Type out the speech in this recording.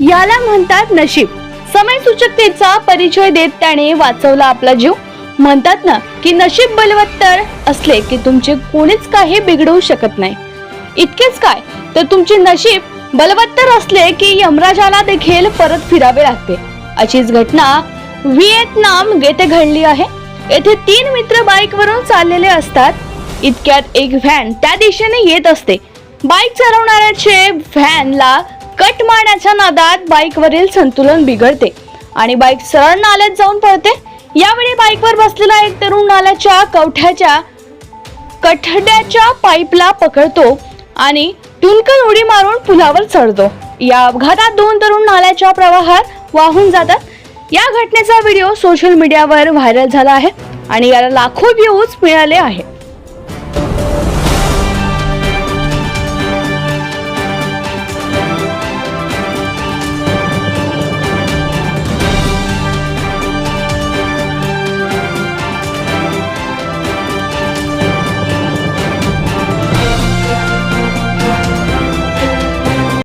याला म्हणतात नशीब. समयसूचकतेचा परिचय देत त्याने वाचवला आपला जीव. म्हणतात ना की नशीब बलवत्तर असले की तुमचे कोणीच काही बिघडवू शकत नाही. इतकेच काय तर तुमचे नशीब बलवत्तर असले की यमराजाला देखील परत फिरावे लागते. अशीच घटना व्हिएतनाम येथे घडली आहे. येथे तीन मित्र बाईक वरून चाललेले असतात. इतक्यात एक व्हॅन त्या दिशेने येत असते. बाईक चालवणाऱ्याचे व्हॅनला कट मारण्याच्या नादात बाईकवरील संतुलन बिघडते आणि बाईक सरळ नाल्यात जाऊन पळते. यावेळी बाईकवर बसलेला एक तरुण नाल्याच्या कवठ्याच्या कठड्याच्या पाईपला पकडतो आणि टुनकन उडी मारून पुलावर चढतो. या अपघातात दोन तरुण नाल्याच्या प्रवाहात वाहून जातात. या घटनेचा व्हिडिओ सोशल मीडियावर व्हायरल झाला आहे आणि याला लाखो व्ह्यूज मिळाले आहे